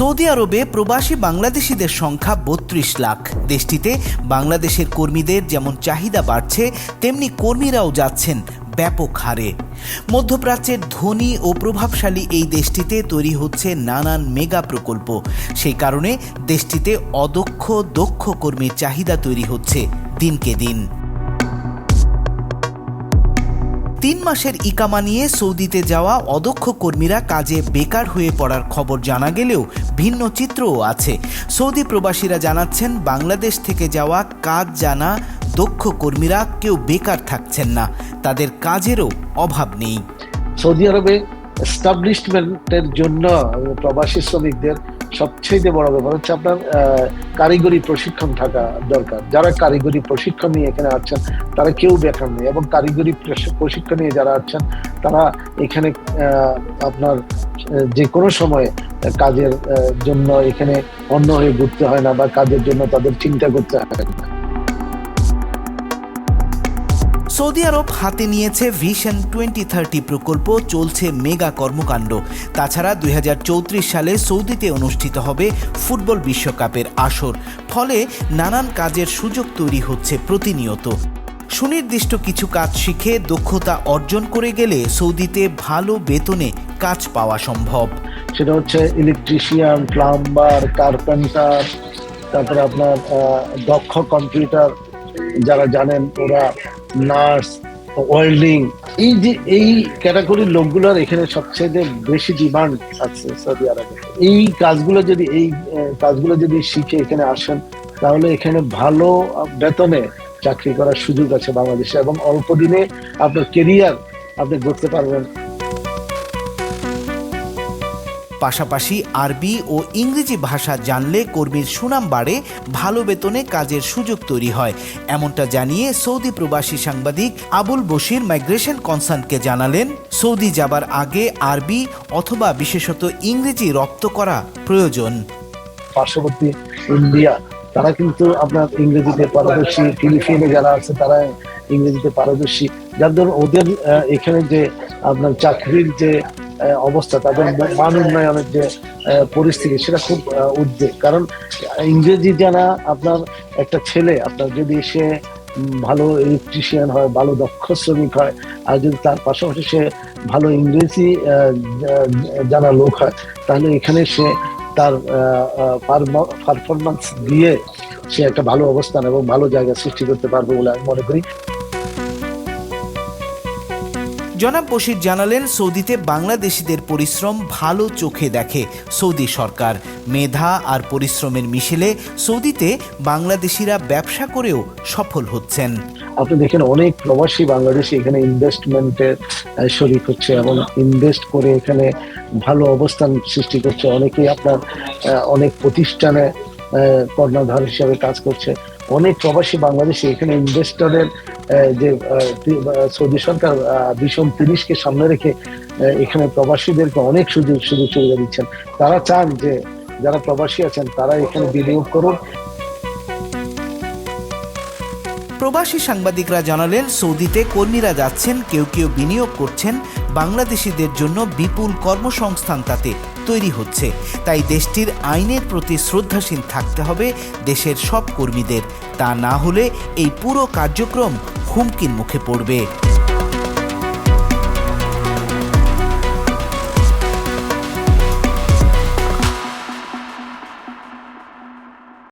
Saudi আরবে প্রবাসী বাংলাদেশিদের সংখ্যা বত্রিশ লাখ। দেশটিতে বাংলাদেশের কর্মীদের যেমন চাহিদা বাড়ছে, তেমনি কর্মীরাও যাচ্ছেন ব্যাপক হারে। মধ্যপ্রাচ্যের ধনী ও প্রভাবশালী এই দেশটিতে তৈরি হচ্ছে নানান মেগা প্রকল্প। সেই কারণে দেশটিতে অদক্ষ দক্ষ কর্মীর চাহিদা তৈরি হচ্ছে দিনকে দিন। তিন মাসের ইকামা নিয়ে সৌদিতে যাওয়া অদক্ষ কর্মীরা কাজে বেকার হয়ে পড়ার খবর জানা গেলেও ভিন্ন চিত্রও আছে। সৌদি প্রবাসীরা জানাচ্ছেন, বাংলাদেশ থেকে যাওয়া কাজ জানা দক্ষ কর্মীরা কেউ বেকার থাকছেন না। তাদের কাজেরও অভাব নেই। সৌদি আরবে এস্টাবলিশমেন্টের জন্য প্রবাসী শ্রমিকদের সবচেয়ে বড় ব্যাপার হচ্ছে আপনার কারিগরি প্রশিক্ষণ থাকা দরকার। যারা কারিগরি প্রশিক্ষণ নিয়ে এখানে আছেন, তারা কেউ বেকার নেই। এবং কারিগরি প্রশিক্ষণ নিয়ে যারা আছেন, তারা এখানে আপনার যে কোনো সময়ে কাজের জন্য এখানে অন্য হয়ে ঘুরতে হয় না বা কাজের জন্য তাদের চিন্তা করতে হয় না। সৌদি আরব হাতে নিয়েছে ভিশন টোয়েন্টি থার্টি প্রকল্প, চলছে মেগা কর্মকাণ্ড। তাছাড়া দুই হাজার চৌত্রিশ সালে সৌদিতে অনুষ্ঠিত হবে ফুটবল বিশ্বকাপের আসর। ফলে নানান কাজের সুযোগ তৈরি হচ্ছে প্রতিনিয়ত। সুনির্দিষ্ট কিছু কাজ শিখে দক্ষতা অর্জন করে গেলে সৌদিতে ভালো বেতনে কাজ পাওয়া সম্ভব। সেটা হচ্ছে ইলেকট্রিশিয়ান প্লাম্বার কার্পেন্টার তারপরে আপনার দক্ষ কম্পিউটার যারা জানেন, ওরা নার্স, ওয়েল্ডিং, এই যে এই ক্যাটাগরির লোকগুলোর এখানে সবচেয়ে বেশি ডিমান্ড আছে সৌদি আরবে। এই কাজগুলো যদি, এই কাজগুলো যদি শিখে এখানে আসেন, তাহলে এখানে ভালো বেতনে চাকরি করার সুযোগ আছে বাংলাদেশে এবং অল্প দিনে আপনার কেরিয়ার আপনি করতে পারবেন। পাশাপাশি আরবি ও ইংরেজি ভাষা জানলে কর্মীর সুনাম বাড়ে, ভালো বেতনে কাজের সুযোগ তৈরি হয়। এমনটা জানিয়ে সৌদি প্রবাসী সাংবাদিক আবুল বশির মাইগ্রেশন কনসার্নকে জানালেন, সৌদি যাবার আগে আরবি অথবা বিশেষত ইংরেজি রপ্ত করা প্রয়োজন। পার্শ্ববর্তী ইন্ডিয়া, তারা কিন্তু আপনার ইংরেজিতে পারদর্শী, ফিলিপিনে যারা আছে, তারা ইংরেজিতে পারদর্শী। যার ধরুন ওদের এখানে যে আপনার চাকরির যে অবস্থা, তাদের মান উন্নয়নের যে পরিস্থিতি, সেটা খুব উদ্বেগ। কারণ ইংরেজি জানা আপনার একটা ছেলে, আপনার যদি সে ভালো ইলেকট্রিশিয়ান হয়, ভালো দক্ষ শ্রমিক হয়, আর যদি তার পাশাপাশি সে ভালো ইংরেজি জানা লোক হয়, তাহলে এখানে সে তার পারফরমেন্স দিয়ে সে একটা ভালো অবস্থান এবং ভালো জায়গা সৃষ্টি করতে পারবে বলে আমি মনে করি। জনাব বশির জানালেন, সৌদিতে বাংলাদেশিদের পরিশ্রম ভালো চোখে দেখে সৌদি সরকার। মেধা আর পরিশ্রমের মিশেলে সৌদিতে বাংলাদেশিরা ব্যবসা করেও সফল হচ্ছেন। আপনি দেখেন, অনেক প্রবাসী বাংলাদেশি এখানে ইনভেস্টমেন্টের শরিক হচ্ছে এবং ইনভেস্ট করে এখানে ভালো অবস্থান সৃষ্টি করছে। অনেকেই আপনার অনেক প্রতিষ্ঠানে কর্ণধার হিসাবে কাজ করছে। অনেক প্রবাসী বাংলাদেশি এখানে ইনভেস্টরের যে সৌদি সরকার ভীষণ তিরিশকে সামনে রেখে এখানে প্রবাসীদেরকে অনেক সুযোগ সুযোগ সুবিধা দিচ্ছেন। তারা চান যে, যারা প্রবাসী আছেন, তারা এখানে বিনিয়োগ করুন। প্রবাসী সাংবাদিকরা জানালেন, সৌদিতে কর্মীরা যাচ্ছেন, কেউ কেউ বিনিয়োগ করছেন। বাংলাদেশিদের জন্য বিপুল কর্মসংস্থান তাতে তৈরি হচ্ছে। তাই দেশটির আইনের প্রতি শ্রদ্ধাশীল থাকতে হবে দেশের সব কর্মীদের। তা না হলে এই পুরো কার্যক্রম হুমকির মুখে পড়বে।